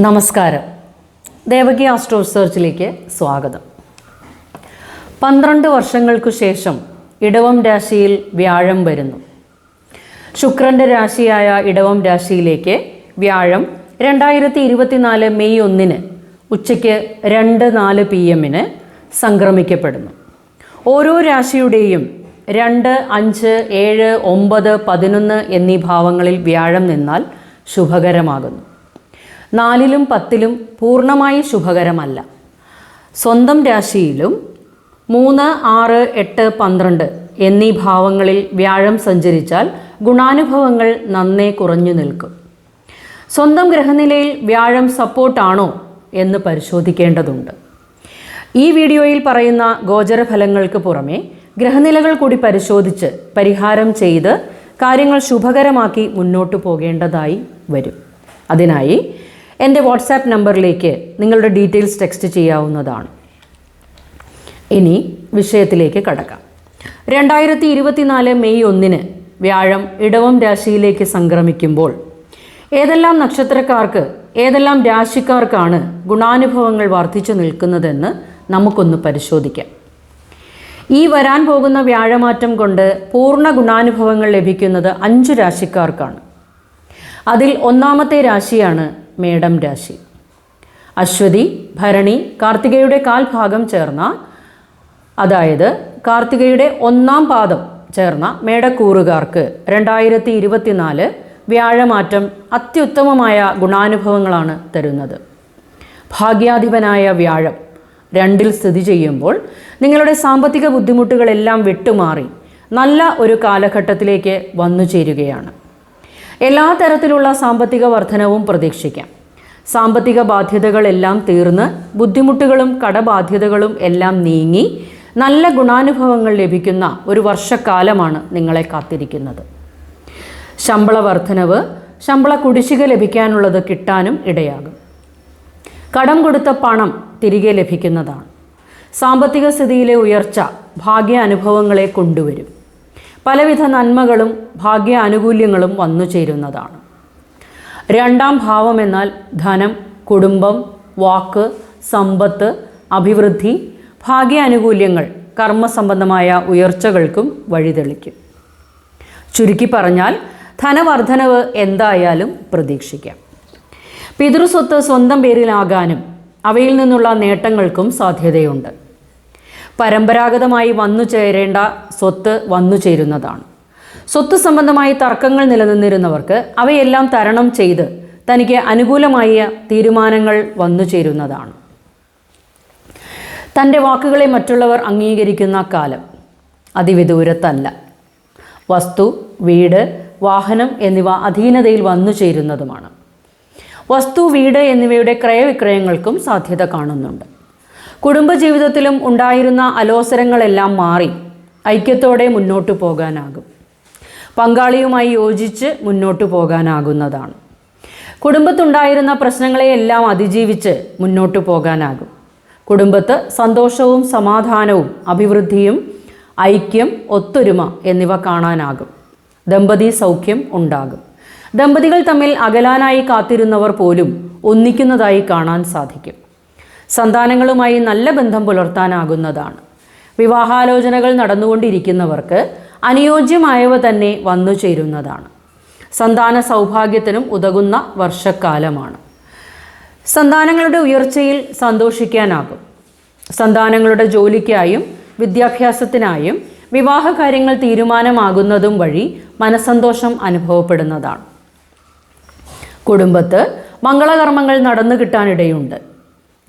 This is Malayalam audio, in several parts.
നമസ്കാരം. ദേവകി ആസ്ട്രോ റിസർച്ചിലേക്ക് സ്വാഗതം. പന്ത്രണ്ട് വർഷങ്ങൾക്കു ശേഷം ഇടവം രാശിയിൽ വ്യാഴം വരുന്നു. ശുക്രന്റെ രാശിയായ ഇടവം രാശിയിലേക്ക് വ്യാഴം രണ്ടായിരത്തി ഇരുപത്തിനാല് മെയ് ഒന്നിന് ഉച്ചയ്ക്ക് രണ്ട് നാല് പി എമ്മിന് സംക്രമിക്കപ്പെടുന്നു. ഓരോ രാശിയുടെയും രണ്ട് അഞ്ച് ഏഴ് ഒമ്പത് പതിനൊന്ന് എന്നീ ഭാവങ്ങളിൽ വ്യാഴം നിന്നാൽ ശുഭകരമാകുന്നു. നാലിലും പത്തിലും പൂർണമായി ശുഭകരമല്ല. സ്വന്തം രാശിയിലും മൂന്ന് ആറ് എട്ട് പന്ത്രണ്ട് എന്നീ ഭാവങ്ങളിൽ വ്യാഴം സഞ്ചരിച്ചാൽ ഗുണാനുഭവങ്ങൾ നന്നേ കുറഞ്ഞു നിൽക്കും. സ്വന്തം ഗ്രഹനിലയിൽ വ്യാഴം സപ്പോർട്ടാണോ എന്ന് പരിശോധിക്കേണ്ടതുണ്ട്. ഈ വീഡിയോയിൽ പറയുന്ന ഗോചരഫലങ്ങൾക്ക് പുറമെ ഗ്രഹനിലകൾ കൂടി പരിശോധിച്ച് പരിഹാരം ചെയ്ത് കാര്യങ്ങൾ ശുഭകരമാക്കി മുന്നോട്ടു പോകേണ്ടതായി വരും. അതിനായി എന്റെ വാട്സാപ്പ് നമ്പറിലേക്ക് നിങ്ങളുടെ ഡീറ്റെയിൽസ് ടെക്സ്റ്റ് ചെയ്യാവുന്നതാണ്. ഇനി വിഷയത്തിലേക്ക് കടക്കാം. രണ്ടായിരത്തി ഇരുപത്തിനാല് മെയ് ഒന്നിന് വ്യാഴം ഇടവം രാശിയിലേക്ക് സംക്രമിക്കുമ്പോൾ ഏതെല്ലാം നക്ഷത്രക്കാർക്ക് ഏതെല്ലാം രാശിക്കാർക്കാണ് ഗുണാനുഭവങ്ങൾ വർദ്ധിച്ചു നിൽക്കുന്നതെന്ന് നമുക്കൊന്ന് പരിശോധിക്കാം. ഈ വരാൻ പോകുന്ന വ്യാഴമാറ്റം കൊണ്ട് പൂർണ ഗുണാനുഭവങ്ങൾ ലഭിക്കുന്നത് അഞ്ച് രാശിക്കാർക്കാണ്. അതിൽ ഒന്നാമത്തെ രാശിയാണ് മേടം രാശി. അശ്വതി ഭരണി കാർത്തികയുടെ കാൽഭാഗം ചേർന്ന അതായത് കാർത്തികയുടെ ഒന്നാം പാദം ചേർന്ന മേടക്കൂറുകാർക്ക് രണ്ടായിരത്തി ഇരുപത്തിനാല് വ്യാഴമാറ്റം അത്യുത്തമമായ ഗുണാനുഭവങ്ങളാണ് തരുന്നത്. ഭാഗ്യാധിപനായ വ്യാഴം രണ്ടിൽ സ്ഥിതി ചെയ്യുമ്പോൾ നിങ്ങളുടെ സാമ്പത്തിക ബുദ്ധിമുട്ടുകളെല്ലാം വിട്ടുമാറി നല്ല ഒരു കാലഘട്ടത്തിലേക്ക് വന്നു ചേരുകയാണ് എല്ലാ തരത്തിലുള്ള സാമ്പത്തിക വർധനവും പ്രതീക്ഷിക്കാം. സാമ്പത്തിക ബാധ്യതകളെല്ലാം തീർന്ന് ബുദ്ധിമുട്ടുകളും കടബാധ്യതകളും എല്ലാം നീങ്ങി നല്ല ഗുണാനുഭവങ്ങൾ ലഭിക്കുന്ന ഒരു വർഷക്കാലമാണ് നിങ്ങളെ കാത്തിരിക്കുന്നത്. ശമ്പള വർധനവ് ശമ്പള കുടിശ്ശിക ലഭിക്കാനുള്ളത് കിട്ടാനും ഇടയാകും. കടം കൊടുത്ത പണം തിരികെ ലഭിക്കുന്നതാണ്. സാമ്പത്തിക സ്ഥിതിയിലെ ഉയർച്ച ഭാഗ്യ അനുഭവങ്ങളെ കൊണ്ടുവരും. പലവിധ നന്മകളും ഭാഗ്യ ആനുകൂല്യങ്ങളും വന്നു ചേരുന്നതാണ്. രണ്ടാം ഭാവം എന്നാൽ ധനം കുടുംബം വാക്ക് സമ്പത്ത് അഭിവൃദ്ധി ഭാഗ്യാനുകൂല്യങ്ങൾ കർമ്മസംബന്ധമായ ഉയർച്ചകൾക്കും വഴിതെളിക്കും. ചുരുക്കി പറഞ്ഞാൽ ധനവർദ്ധനവ് എന്തായാലും പ്രതീക്ഷിക്കാം. പിതൃസ്വത്ത് സ്വന്തം പേരിലാകാനും അവയിൽ നിന്നുള്ള നേട്ടങ്ങൾക്കും സാധ്യതയുണ്ട്. പരമ്പരാഗതമായി വന്നു ചേരേണ്ട സ്വത്ത് വന്നു ചേരുന്നതാണ്. സ്വത്ത് സംബന്ധമായി തർക്കങ്ങൾ നിലനിന്നിരുന്നവർക്ക് അവയെല്ലാം തരണം ചെയ്ത് തനിക്ക് അനുകൂലമായ തീരുമാനങ്ങൾ വന്നു ചേരുന്നതാണ്. തന്റെ വാക്കുകളെ മറ്റുള്ളവർ അംഗീകരിക്കുന്ന കാലം അതിവിദൂരത്തല്ല. വസ്തു വീട് വാഹനം എന്നിവ അധീനതയിൽ വന്നു ചേരുന്നതുമാണ്. വസ്തു വീട് എന്നിവയുടെ ക്രയവിക്രയങ്ങൾക്കും സാധ്യത കാണുന്നുണ്ട്. കുടുംബജീവിതത്തിലും ഉണ്ടായിരുന്ന അലോസരങ്ങളെല്ലാം മാറി. ഐക്യത്തോടെ മുന്നോട്ടു പോകാനാകും. പങ്കാളിയുമായി യോജിച്ച് മുന്നോട്ടു പോകാനാകുന്നതാണ്. കുടുംബത്തുണ്ടായിരുന്ന പ്രശ്നങ്ങളെയെല്ലാം അതിജീവിച്ച് മുന്നോട്ടു പോകാനാകും. കുടുംബത്ത് സന്തോഷവും സമാധാനവും അഭിവൃദ്ധിയും ഐക്യം ഒത്തൊരുമ എന്നിവ കാണാനാകും. ദമ്പതി സൗഖ്യം ഉണ്ടാകും. ദമ്പതികൾ തമ്മിൽ അകലാനായി കാത്തിരുന്നവർ പോലും ഒന്നിക്കുന്നതായി കാണാൻ സാധിക്കും. സന്താനങ്ങളുമായി നല്ല ബന്ധം പുലർത്താനാകുന്നതാണ്. വിവാഹാലോചനകൾ നടന്നുകൊണ്ടിരിക്കുന്നവർക്ക് അനുയോജ്യമായവ തന്നെ വന്നു ചേരുന്നതാണ്. സന്താന സൗഭാഗ്യത്തിനും ഉതകുന്ന വർഷക്കാലമാണ്. സന്താനങ്ങളുടെ ഉയർച്ചയിൽ സന്തോഷിക്കാനാകും. സന്താനങ്ങളുടെ ജോലിക്കായും വിദ്യാഭ്യാസത്തിനായും വിവാഹ കാര്യങ്ങൾ തീരുമാനമാകുന്നതും വഴി മനസന്തോഷം അനുഭവപ്പെടുന്നതാണ്. കുടുംബത്ത് മംഗളകർമ്മങ്ങൾ നടന്നു കിട്ടാനിടയുണ്ട്.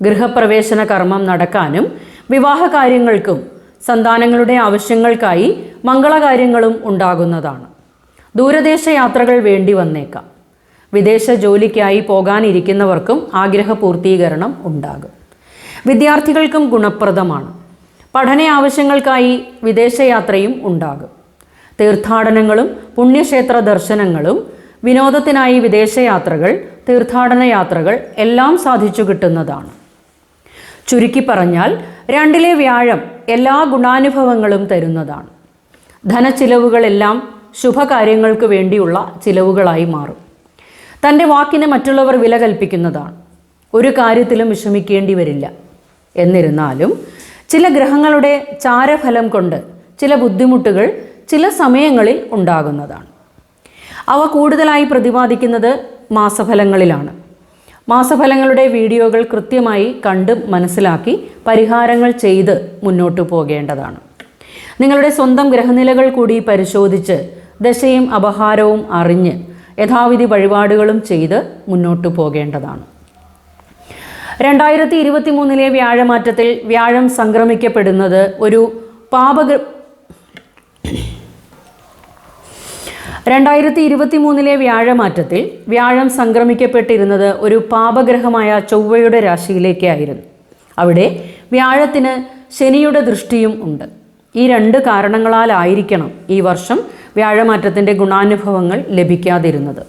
ഗൃഹപ്രവേശന കർമ്മം നടക്കാനും വിവാഹ കാര്യങ്ങൾക്കും സന്താനങ്ങളുടെ ആവശ്യങ്ങൾക്കായി മംഗളകാര്യങ്ങളും ഉണ്ടാകുന്നതാണ്. ദൂരദേശ യാത്രകൾ വേണ്ടി വന്നേക്കാം. വിദേശ ജോലിക്കായി പോകാനിരിക്കുന്നവർക്കും ആഗ്രഹ പൂർത്തീകരണം ഉണ്ടാകും. വിദ്യാർത്ഥികൾക്കും ഗുണപ്രദമാണ്. പഠന ആവശ്യങ്ങൾക്കായി വിദേശയാത്രയും ഉണ്ടാകും. തീർത്ഥാടനങ്ങളും പുണ്യക്ഷേത്ര ദർശനങ്ങളും വിനോദത്തിനായി വിദേശയാത്രകൾ തീർത്ഥാടന യാത്രകൾ എല്ലാം സാധിച്ചു കിട്ടുന്നതാണ്. ചുരുക്കി പറഞ്ഞാൽ രണ്ടിലെ വ്യാഴം എല്ലാ ഗുണാനുഭവങ്ങളും തരുന്നതാണ്. ധനച്ചിലവുകളെല്ലാം ശുഭകാര്യങ്ങൾക്ക് വേണ്ടിയുള്ള ചിലവുകളായി മാറും. തന്റെ വാക്കിന് മറ്റുള്ളവർ വില കൽപ്പിക്കുന്നതാണ്. ഒരു കാര്യത്തിലും വിഷമിക്കേണ്ടി വരില്ല. എന്നിരുന്നാലും ചില ഗ്രഹങ്ങളുടെ ചാരഫലം കൊണ്ട് ചില ബുദ്ധിമുട്ടുകൾ ചില സമയങ്ങളിൽ ഉണ്ടാകുന്നതാണ്. അവ കൂടുതലായി പ്രതിപാദിക്കുന്നത് മാസഫലങ്ങളിലാണ്. മാസഫലങ്ങളുടെ വീഡിയോകൾ കൃത്യമായി കണ്ട് മനസ്സിലാക്കി പരിഹാരങ്ങൾ ചെയ്ത് മുന്നോട്ടു പോകേണ്ടതാണ്. നിങ്ങളുടെ സ്വന്തം ഗ്രഹനിലകൾ കൂടി പരിശോധിച്ച് ദശയും അപഹാരവും അറിഞ്ഞ് യഥാവിധി വഴിപാടുകളും ചെയ്ത് മുന്നോട്ടു പോകേണ്ടതാണ്. രണ്ടായിരത്തി ഇരുപത്തി മൂന്നിലെ വ്യാഴമാറ്റത്തിൽ വ്യാഴം സംക്രമിക്കപ്പെടുന്നത് ഒരു പാപഗ രണ്ടായിരത്തി ഇരുപത്തി മൂന്നിലെ വ്യാഴമാറ്റത്തിൽ വ്യാഴം സംക്രമിക്കപ്പെട്ടിരുന്നത് ഒരു പാപഗ്രഹമായ ചൊവ്വയുടെ രാശിയിലേക്കായിരുന്നു. അവിടെ വ്യാഴത്തിന് ശനിയുടെ ദൃഷ്ടിയും ഉണ്ട്. ഈ രണ്ട് കാരണങ്ങളാലായിരിക്കണം ഈ വർഷം വ്യാഴമാറ്റത്തിന്റെ ഗുണാനുഭവങ്ങൾ ലഭിക്കാതിരുന്നത്.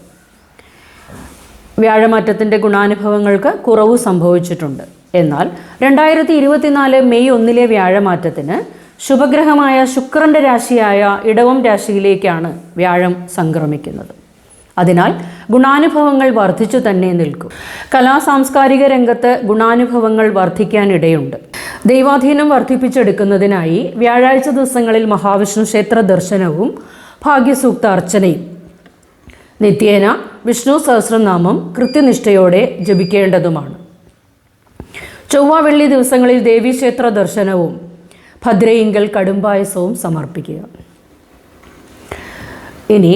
വ്യാഴമാറ്റത്തിന്റെ ഗുണാനുഭവങ്ങൾക്ക് കുറവ് സംഭവിച്ചിട്ടുണ്ട്. എന്നാൽ രണ്ടായിരത്തി ഇരുപത്തിനാല് മെയ് ഒന്നിലെ വ്യാഴമാറ്റത്തിന് ശുഭഗ്രഹമായ ശുക്രന്റെ രാശിയായ ഇടവം രാശിയിലേക്കാണ് വ്യാഴം സംക്രമിക്കുന്നത്. അതിനാൽ ഗുണാനുഭവങ്ങൾ വർദ്ധിച്ചു തന്നെ നിൽക്കും. കലാ സാംസ്കാരിക രംഗത്ത് ഗുണാനുഭവങ്ങൾ വർദ്ധിക്കാനിടയുണ്ട്. ദൈവാധീനം വർദ്ധിപ്പിച്ചെടുക്കുന്നതിനായി വ്യാഴാഴ്ച ദിവസങ്ങളിൽ മഹാവിഷ്ണു ക്ഷേത്ര ദർശനവും ഭാഗ്യസൂക്ത അർച്ചനയും. നിത്യേന വിഷ്ണു സഹസ്രനാമം കൃത്യനിഷ്ഠയോടെ ജപിക്കേണ്ടതുമാണ്. ചൊവ്വ വെള്ളി ദിവസങ്ങളിൽ ദേവീക്ഷേത്ര ദർശനവും ഭദ്രയിങ്കൽ കടുംപായസവും സമർപ്പിക്കുക. ഇനി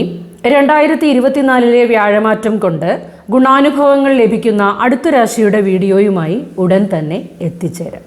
രണ്ടായിരത്തി ഇരുപത്തിനാലിലെ വ്യാഴമാറ്റം കൊണ്ട് ഗുണാനുഭവങ്ങൾ ലഭിക്കുന്ന അടുത്ത രാശിയുടെ വീഡിയോയുമായി ഉടൻ തന്നെ എത്തിച്ചേരാം.